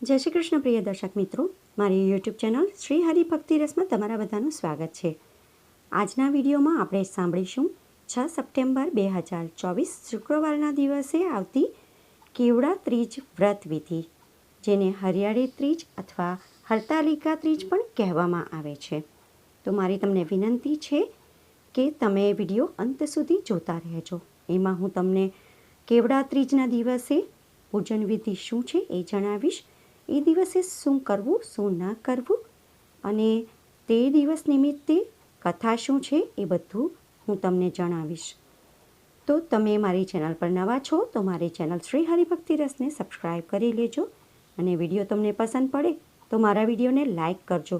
જય શ્રી કૃષ્ણ પ્રિય દર્શક મિત્રો. મારી યુટ્યુબ ચેનલ શ્રી હરિભક્તિ રસમાં તમારા બધાનું સ્વાગત છે. આજના વિડીયોમાં આપણે સાંભળીશું છ સપ્ટેમ્બર બે હજાર ચોવીસ શુક્રવારના દિવસે આવતી કેવડા ત્રીજ વ્રત વિધિ, જેને હરિયાળી ત્રીજ અથવા હરતાલિકા ત્રીજ પણ કહેવામાં આવે છે. તો મારી તમને વિનંતી છે કે તમે વીડિયો અંત સુધી જોતા રહેજો. એમાં હું તમને કેવડા ત્રીજના દિવસે પૂજન વિધિ શું છે એ જણાવીશ એ દિવસે શું કરવું, શું ના કરવું અને તે દિવસ નિમિત્તે કથા શું છે એ બધું હું તમને જણાવીશ. તો તમે મારી ચેનલ પર નવા છો તો મારી ચેનલ શ્રી હરિભક્તિ રસને સબસ્ક્રાઈબ કરી લેજો અને વીડિયો તમને પસંદ પડે તો મારા વિડીયોને લાઇક કરજો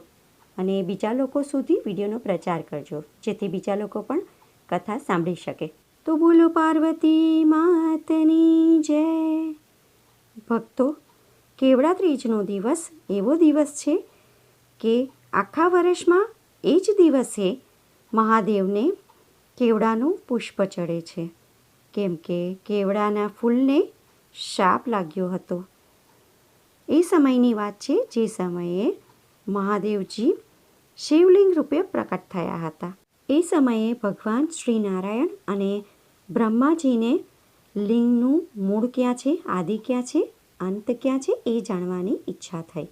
અને બીજા લોકો સુધી વિડીયોનો પ્રચાર કરજો, જેથી બીજા લોકો પણ કથા સાંભળી શકે. તો બોલો પાર્વતી માતની જય. ભક્તો કેવડા ત્રીજનો દિવસ એવો દિવસ છે કે આખા વર્ષમાં એ જ દિવસે મહાદેવને કેવડાનું પુષ્પ ચડે છે. કેમ કે કેવડાના ફૂલને શાપ લાગ્યો હતો. એ સમયની વાત છે જે સમયે મહાદેવજી શિવલિંગ રૂપે પ્રકટ થયા હતા. એ સમયે ભગવાન શ્રી નારાયણ અને બ્રહ્માજીને લિંગનું મૂળ ક્યાં છે? આદિ ક્યાં છે? અંત ક્યાં છે? એ જાણવાની ઈચ્છા થઈ.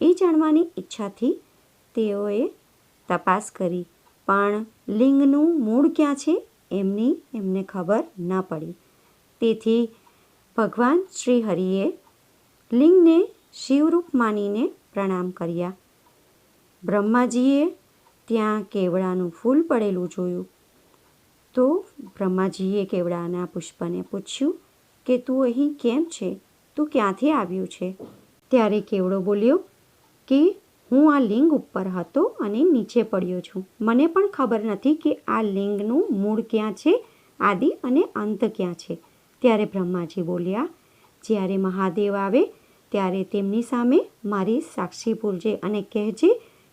એ જાણવાની ઈચ્છાથી તેઓએ તપાસ કરી. પણ લિંગનું મૂળ ક્યાં છે? એમની એમને ખબર ન પડી. તેથી ભગવાન શ્રી હરિએ લિંગને શિવરૂપ માનીને પ્રણામ કર્યા. બ્રહ્માજીએ ત્યાં કેવડાનું ફૂલ પડેલું જોયું. તો બ્રહ્માજીએ કેવડાના પુષ્પને પૂછ્યું કે, તું અહીં કેમ છે? તું ક્યાંથી આવ્યું છે? ત્યારે કેવડો બોલ્યો, કે હું આ લિંગ ઉપર હતો અને નીચે પડ્યો છું. મને પણ ખબર નથી કે આ લિંગનું મૂળ ક્યાં છે, આદિ અને અંત ક્યાં છે. ત્યારે બ્રહ્માજી બોલ્યા, જ્યારે મહાદેવ આવે, ત્યારે તેમની સામે મારી સાક્ષી પૂરજે અને કહેજે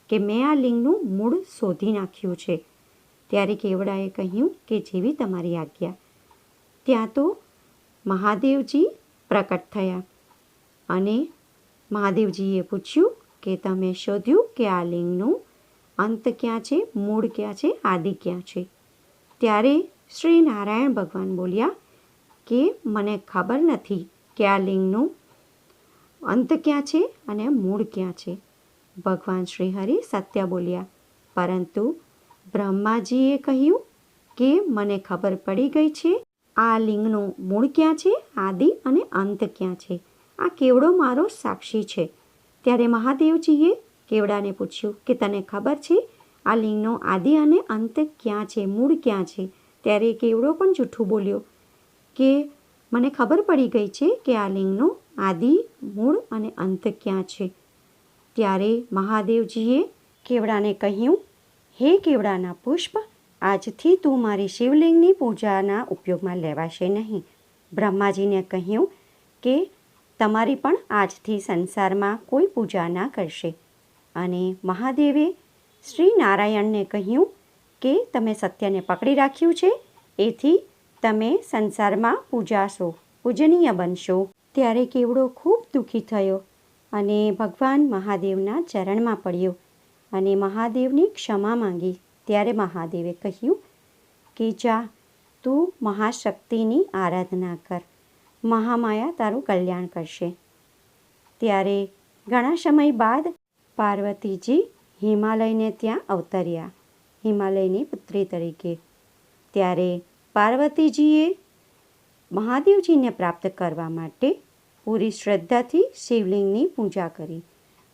કે મેં આ લિંગનું મૂળ શોધી નાખ્યું છે. ત્યારે કેવડાએ કહ્યું કે જેવી તમારી આજ્ઞા. ત્યાં તો મહાદેવજી પ્રકટ થયા. અને મહાદેવજીએ પૂછ્યું કે તમે શોધ્યું કે આ લિંગનું અંત ક્યાં છે, મૂળ ક્યાં છે, આદિ ક્યાં છે? ત્યારે શ્રી નારાયણ ભગવાન બોલ્યા કે મને ખબર નથી કે આ લિંગનું અંત ક્યાં છે અને મૂળ ક્યાં છે. ભગવાન શ્રી હરિ સત્ય બોલ્યા, પરંતુ બ્રહ્માજીએ કહ્યું કે મને ખબર પડી ગઈ છે આ લિંગનું મૂળ ક્યાં છે? આદિ અને અંત ક્યાં છે? આ કેવડો મારો સાક્ષી છે? ત્યારે મહાદેવજીએ કેવડાને પૂછ્યું કે તને ખબર છે આ લિંગનો આદિ અને અંત ક્યાં છે? મૂળ ક્યાં છે? ત્યારે કેવડો પણ જૂઠું બોલ્યો કે મને ખબર પડી ગઈ છે કે આ લિંગનો આદિ, મૂળ અને અંત ક્યાં છે. ત્યારે મહાદેવજીએ કેવડાને કહ્યું, હે કેવડાના પુષ્પ આજથી તું મારી શિવલિંગની પૂજાના ઉપયોગમાં લેવાશે નહીં. બ્રહ્માજીને કહ્યું કે, તમારી પણ આજથી સંસારમાં કોઈ પૂજા ના કરશે. અને મહાદેવે શ્રી નારાયણને કહ્યું કે, તમે સત્યને પકડી રાખ્યું છે, એથી તમે સંસારમાં પૂજાશો, પૂજનીય બનશો. ત્યારે કેવડો ખૂબ દુઃખી થયો અને ભગવાન મહાદેવના ચરણમાં પડ્યો અને મહાદેવની ક્ષમા માંગી. ત્યારે મહાદેવે કહ્યું કે જા, તું મહાશક્તિની આરાધના કર. મહામાયા તારું કલ્યાણ કરશે. ત્યારે ઘણા સમય બાદ પાર્વતીજી હિમાલયને ત્યાં અવતર્યા, હિમાલયની પુત્રી તરીકે. ત્યારે પાર્વતીજીએ મહાદેવજીને પ્રાપ્ત કરવા માટે પૂરી શ્રદ્ધાથી શિવલિંગની પૂજા કરી.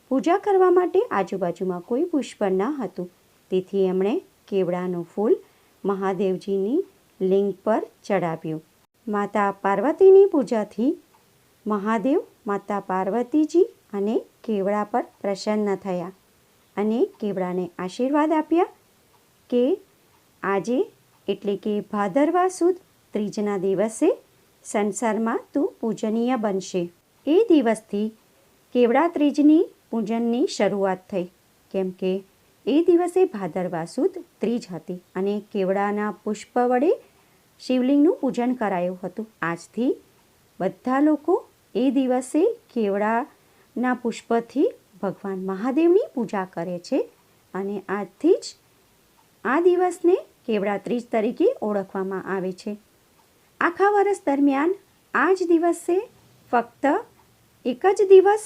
પૂજા કરવા માટે આજુબાજુમાં કોઈ પુષ્પ ન હતું. તેથી એમણે કેવડાનું ફૂલ મહાદેવજીની લિંગ પર ચડાવ્યું. માતા પાર્વતીની પૂજાથી મહાદેવ, માતા પાર્વતીજી અને કેવડા પર પ્રસન્ન થયા અને કેવડાને આશીર્વાદ આપ્યા કે આજે એટલે કે ભાદરવા સુદ ત્રીજના દિવસે સંસારમાં તું પૂજનીય બનશે. એ દિવસથી કેવડા ત્રીજની પૂજનની શરૂઆત થઈ, કેમ કે એ દિવસે ભાદરવા સુદ ત્રીજ હતી અને કેવડાના પુષ્પ વડે શિવલિંગનું પૂજન કરાયું હતું. આજથી બધા લોકો એ દિવસે કેવડાના પુષ્પથી ભગવાન મહાદેવની પૂજા કરે છે અને આજથી જ આ દિવસને કેવડા ત્રીજ તરીકે ઓળખવામાં આવે છે. આખા વર્ષ દરમિયાન આ જ દિવસે ફક્ત એક જ દિવસ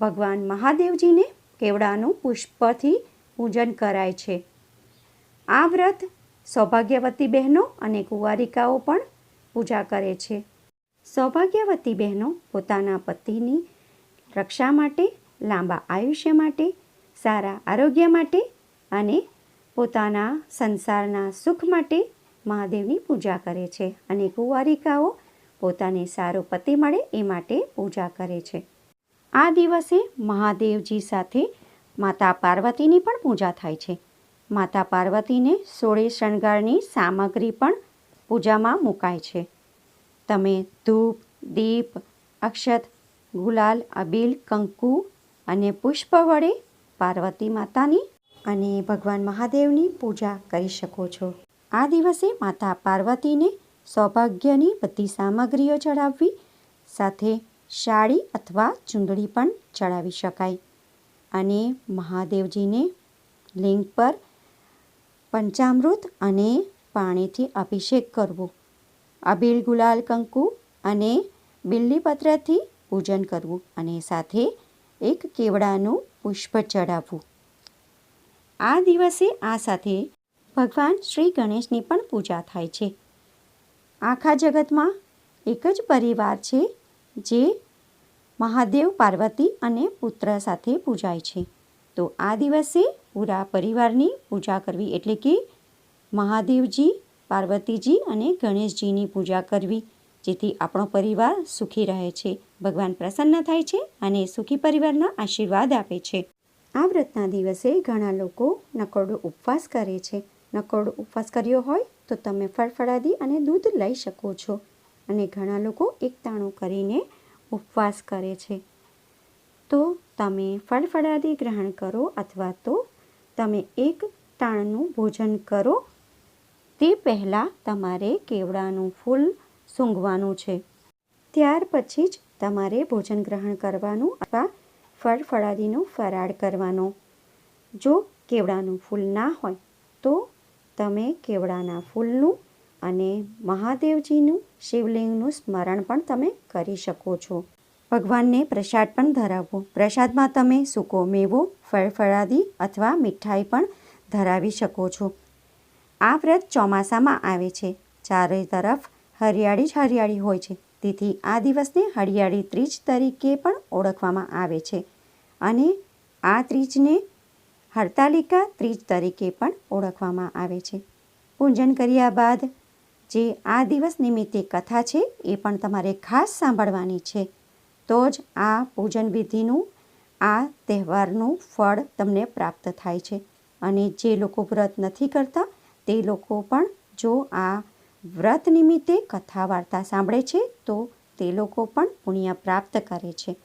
ભગવાન મહાદેવજીને કેવડાનું પુષ્પથી પૂજન કરાય છે. આ વ્રત સૌભાગ્યવતી બહેનો અને કુંવારિકાઓ પણ પૂજા કરે છે. સૌભાગ્યવતી બહેનો પોતાના પતિની રક્ષા માટે, લાંબા આયુષ્ય માટે, સારા આરોગ્ય માટે અને પોતાના સંસારના સુખ માટે મહાદેવની પૂજા કરે છે અને કુંવારિકાઓ પોતાને સારો પતિ મળે એ માટે પૂજા કરે છે. આ દિવસે મહાદેવજી સાથે માતા પાર્વતીની પણ પૂજા થાય છે. માતા પાર્વતીને સોળે શણગારની સામગ્રી પણ પૂજામાં મુકાય છે. તમે ધૂપ, દીપ, અક્ષત, ગુલાલ, અબીલ, કંકુ અને પુષ્પ વડે પાર્વતી માતાની અને ભગવાન મહાદેવની પૂજા કરી શકો છો. આ દિવસે માતા પાર્વતીને સૌભાગ્યની બધી સામગ્રીઓ ચડાવવી સાથે સાડી અથવા ચૂંદડી પણ ચડાવી શકાય. અને મહાદેવજીને લિંગ પર પંચામૃત અને પાણીથી અભિષેક કરવો. અબીલ ગુલાલ કંકુ અને બિલ્લીપત્રથી પૂજન કરવું અને સાથે એક કેવડાનું પુષ્પ ચડાવવું આ દિવસે આ સાથે ભગવાન શ્રી ગણેશની પણ પૂજા થાય છે. આખા જગતમાં એક જ પરિવાર છે જે મહાદેવ પાર્વતી અને પુત્ર સાથે પૂજાય છે. તો આ દિવસે પૂરા પરિવારની પૂજા કરવી એટલે કે મહાદેવજી, પાર્વતીજી અને ગણેશજીની પૂજા કરવી, જેથી આપણો પરિવાર સુખી રહે છે. ભગવાન પ્રસન્ન થાય છે અને સુખી પરિવારના આશીર્વાદ આપે છે. આ વ્રતના દિવસે ઘણા લોકો નકોરડો ઉપવાસ કરે છે. નકોડો ઉપવાસ કર્યો હોય તો તમે ફળફળાદી અને દૂધ લઈ શકો છો. અને ઘણા લોકો એકતાણું કરીને ઉપવાસ કરે છે. તો તમે ફળફળાદી ગ્રહણ કરો અથવા તો તમે એક તાણનું ભોજન કરો. તે પહેલાં તમારે કેવડાનું ફૂલ સૂંઘવાનું છે. ત્યાર પછી જ તમારે ભોજન ગ્રહણ કરવાનું અથવા ફળફળાદીનો ફરાળ કરવાનો. જો કેવડાનું ફૂલ ના હોય તો તમે કેવડાના ફૂલનું અને મહાદેવજીનું શિવલિંગનું સ્મરણ પણ તમે કરી શકો છો. ભગવાનને પ્રસાદ પણ ધરાવવો પ્રસાદમાં તમે સૂકો મેવો, ફળફળાદી અથવા મીઠાઈ પણ ધરાવી શકો છો. આ વ્રત ચોમાસામાં આવે છે. ચારે તરફ હરિયાળી જ હરિયાળી હોય છે. તેથી આ દિવસને હરિયાળી ત્રીજ તરીકે પણ ઓળખવામાં આવે છે. અને આ ત્રીજને હરતાલિકા ત્રીજ તરીકે પણ ઓળખવામાં આવે છે. પૂજન કર્યા બાદ જે આ દિવસ નિમિત્તે કથા છે, એ પણ તમારે ખાસ સાંભળવાની છે. તો જ આ પૂજન વિધિનું, આ તહેવારનું ફળ તમને પ્રાપ્ત થાય છે. અને જે લોકો વ્રત નથી કરતા, તે લોકો પણ જો આ વ્રત નિમિત્તે કથા વાર્તા સાંભળે છે, તો તે લોકો પણ પુણ્ય પ્રાપ્ત કરે છે.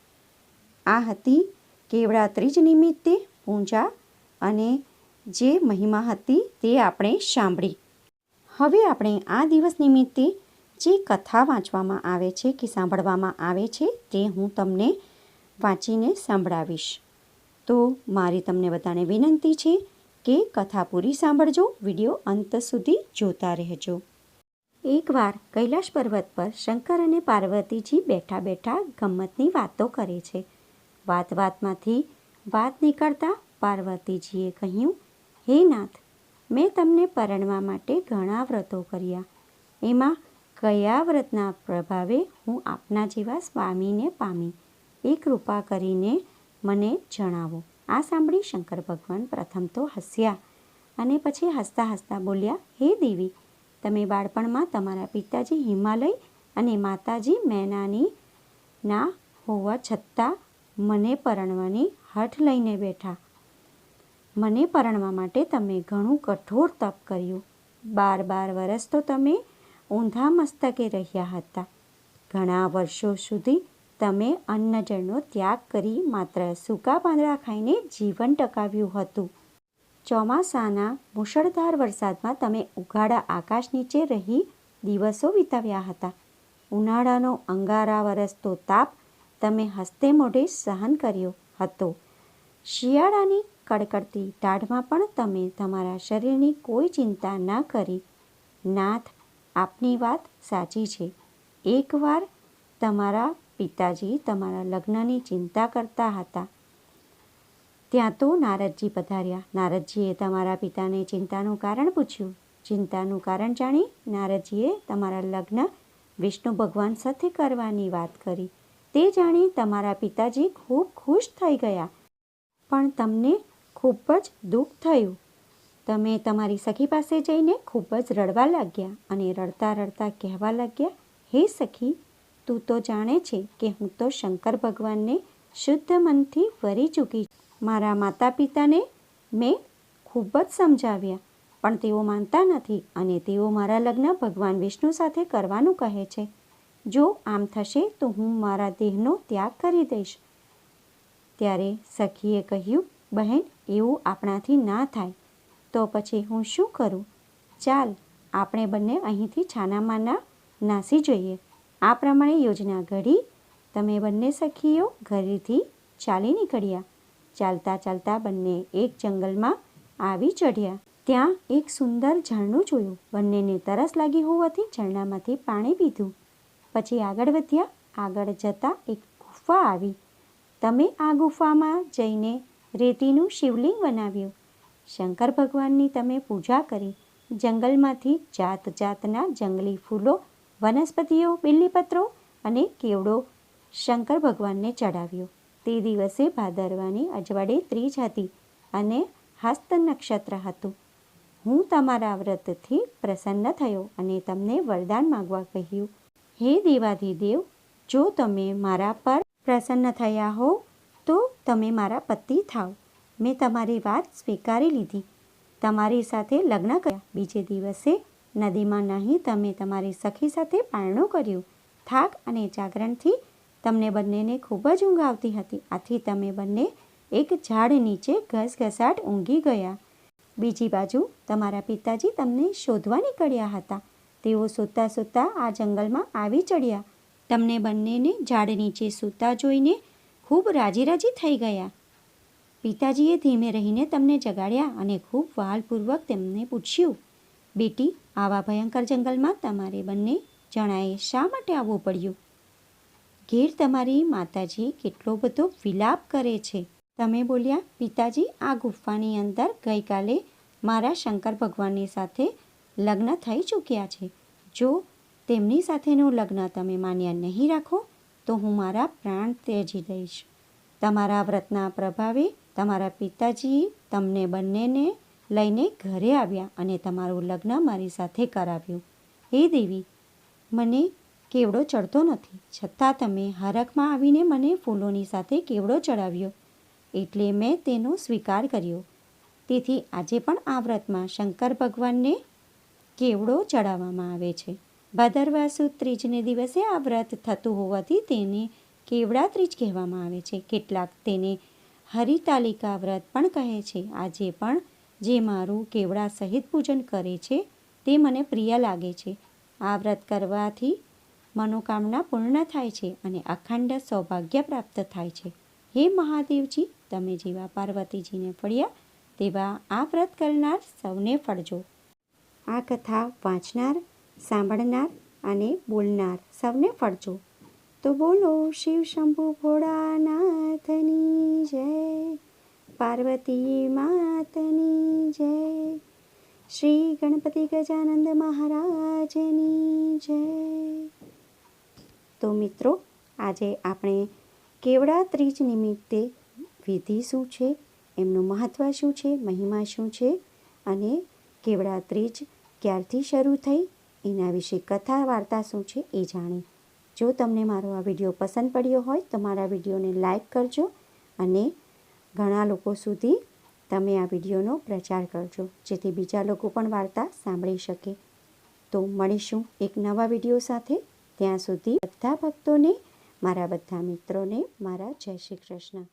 આ હતી કેવડા ત્રીજ નિમિત્તે પૂજા અને જે મહિમા હતી તે આપણે સાંભળી. હવે આપણે આ દિવસ નિમિત્તે જે કથા વાંચવામાં આવે છે કે સાંભળવામાં આવે છે તે હું તમને વાંચીને સંભળાવીશ. તો મારી તમને બધાને વિનંતી છે કે કથા પૂરી સાંભળજો, વીડિયો અંત સુધી જોતા રહેજો. એકવાર કૈલાશ પર્વત પર શંકર અને પાર્વતીજી બેઠા બેઠા ગમ્મતની વાતો કરે છે. વાત વાતમાંથી વાત નીકળતા પાર્વતીજીએ કહ્યું, હે નાથ મેં તમને પરણવા માટે ઘણા વ્રતો કર્યા. એમાં કયા વ્રતના પ્રભાવે હું આપના જેવા સ્વામીને પામી? એ કૃપા કરીને મને જણાવો. આ સાંભળી શંકર ભગવાન પ્રથમ તો હસ્યા અને પછી હસતા હસતા બોલ્યા, હે દેવી, તમે બાળપણમાં તમારા પિતાજી હિમાલય અને માતાજી મેનાની ના હોવા છતાં મને પરણવાની હઠ લઈને બેઠા. મને પરણવા માટે તમે ઘણું કઠોર તપ કર્યું. બાર બાર વર્ષ તો તમે ઊંધા મસ્તકે રહ્યા હતા. ઘણા વર્ષો સુધી તમે અન્નજળનો ત્યાગ કરી માત્ર સૂકા પાંદડા ખાઈને જીવન ટકાવ્યું હતું. ચોમાસાના મુશળધાર વરસાદમાં તમે ઉઘાડા આકાશ નીચે રહી દિવસો વિતાવ્યા હતા. ઉનાળાનો અંગારા વરસતો તાપ તમે હસ્તે મોઢે સહન કર્યો હતો. શિયાળાની કડકડતી ટાઢમાં પણ તમે તમારા શરીરની કોઈ ચિંતા ન કરી. નાથ, આપની વાત સાચી છે. એકવાર તમારા પિતાજી તમારા લગ્નની ચિંતા કરતા હતા. ત્યાં તો નારદજી પધાર્યા. નારદજીએ તમારા પિતાને ચિંતાનું કારણ પૂછ્યું. ચિંતાનું કારણ જાણી નારદજીએ તમારા લગ્ન વિષ્ણુ ભગવાન સાથે કરવાની વાત કરી. તે જાણી તમારા પિતાજી ખૂબ ખુશ થઈ ગયા. પણ તમને ખૂબ જ દુઃખ થયું. તમે તમારી સખી પાસે જઈને ખૂબ જ રડવા લાગ્યા અને રડતા રડતા કહેવા લાગ્યા, હે સખી, તું તો જાણે છે કે હું તો શંકર ભગવાનને શુદ્ધ મનથી વરી ચૂકી મારા માતા પિતાને મેં ખૂબ જ સમજાવ્યા, પણ તેઓ માનતા નથી અને તેઓ મારા લગ્ન ભગવાન વિષ્ણુ સાથે કરવાનું કહે છે. જો આમ થશે તો હું મારા દેહનો ત્યાગ કરી દઈશ. ત્યારે સખીએ કહ્યું, બહેન, એવું આપણાથી ના થાય. તો પછી હું શું કરું? ચાલ, આપણે બંને અહીંથી છાનામાના નાસી જઈએ. આ પ્રમાણે યોજના ઘડી, તમે બંને સખીઓ ઘરેથી ચાલી નીકળ્યા. ચાલતા ચાલતા બંને એક જંગલમાં આવી ચઢ્યા. ત્યાં એક સુંદર ઝરણું જોયું. બંનેને તરસ લાગી હોવાથી ઝરણામાંથી પાણી પીધું. પછી આગળ વધ્યા. આગળ જતાં એક ગુફા આવી. તમે આ ગુફામાં જઈને રેતીનું શિવલિંગ બનાવ્યું. શંકર ભગવાનની તમે પૂજા કરી. જંગલમાંથી જાત જાતના જંગલી ફૂલો, વનસ્પતિઓ બિલ્લીપત્રો અને કેવડો શંકર ભગવાનને ચડાવ્યો. તે દિવસે ભાદરવાની અજવાડે ત્રીજ હતી અને હસ્ત નક્ષત્ર હતું. હું તમારા વ્રતથી પ્રસન્ન થયો અને તમને વરદાન માગવા કહ્યું. હે દેવાધિદેવ, જો તમે મારા પર પ્રસન્ન થયા હો, તો તમે મારા પતિ થાવ. મેં તમારી વાત સ્વીકારી લીધી. તમારી સાથે લગ્ન કર્યા. બીજે દિવસે નદીમાં નહીં તમે તમારી સખી સાથે પારણું કર્યું. થાક અને જાગરણથી તમને બંનેને ખૂબ જ ઊંઘ આવતી હતી. આથી તમે બંને એક ઝાડ નીચે ઘસઘસાટ ઊંઘી ગયા. બીજી બાજુ તમારા પિતાજી તમને શોધવા નીકળ્યા હતા. તેઓ સૂતા સૂતા આ જંગલમાં આવી ચડ્યા. તમને બંનેને ઝાડ નીચે સૂતા જોઈને ખૂબ રાજી રાજી થઈ ગયા. પિતાજીએ ધીમે રહીને તમને જગાડ્યા અને ખૂબ વહાલપૂર્વક તેમને પૂછ્યું, બેટી, આવા ભયંકર જંગલમાં તમારે બંને જણાએ શા માટે આવવું પડ્યું? ઘેર તમારી માતાજી કેટલો બધો વિલાપ કરે છે. તમે બોલ્યા, પિતાજી, આ ગુફાની અંદર ગઈકાલે મારા શંકર ભગવાનની સાથે લગ્ન થઈ ચૂક્યા છે. જો તેમની સાથેનું લગ્ન તમે માન્યા નહીં રાખો, તો હું મારા પ્રાણ ત્યજી દઈશ. તમારા વ્રતના પ્રભાવે તમારા પિતાજી તમને બંનેને લઈને ઘરે આવ્યા અને તમારું લગ્ન મારી સાથે કરાવ્યું. હે દેવી, મને કેવડો ચડતો નથી. છતાં તમે હરખમાં આવીને મને ફૂલોની સાથે કેવડો ચડાવ્યો, એટલે મેં તેનો સ્વીકાર કર્યો. તેથી આજે પણ આ વ્રતમાં શંકર ભગવાનને કેવડો ચડાવવામાં આવે છે? ભાદરવા સુદ ત્રીજને દિવસે આ વ્રત થતું હોવાથી તેને કેવડા ત્રીજ કહેવામાં આવે છે. કેટલાક તેને હરિતાલિકા વ્રત પણ કહે છે. આજે પણ જે મારું કેવડા સહિત પૂજન કરે છે તે મને પ્રિય લાગે છે. આ વ્રત કરવાથી મનોકામના પૂર્ણ થાય છે અને અખંડ સૌભાગ્ય પ્રાપ્ત થાય છે. હે મહાદેવજી, તમે જેવા પાર્વતીજીને ફળ્યા તેવા આ વ્રત કરનાર સૌને ફળજો. આ કથા વાંચનાર સાંભળનાર અને બોલનાર સૌને ફળજો તો બોલો શિવ શંભુ ભોળાનાથની જય, પાર્વતી માતની જય, શ્રી ગણપતિ ગજાનંદ મહારાજની જય. તો મિત્રો, આજે આપણે કેવડા ત્રીજ નિમિત્તે વિધિ શું છે, એમનું મહત્ત્વ શું છે, મહિમા શું છે અને કેવડા ત્રીજ ક્યારથી શરૂ થઈ એના વિશે કથા, વાર્તા શું છે એ જાણી જો તમને મારો આ વીડિયો પસંદ પડ્યો હોય તો મારા વિડીયોને લાઈક કરજો અને ઘણા લોકો સુધી તમે આ વિડીયોનો પ્રચાર કરજો, જેથી બીજા લોકો પણ વાર્તા સાંભળી શકે. તો મળીશું એક નવા વીડિયો સાથે. ત્યાં સુધી બધા ભક્તોને, મારા બધા મિત્રોને, મારા જય શ્રી કૃષ્ણ.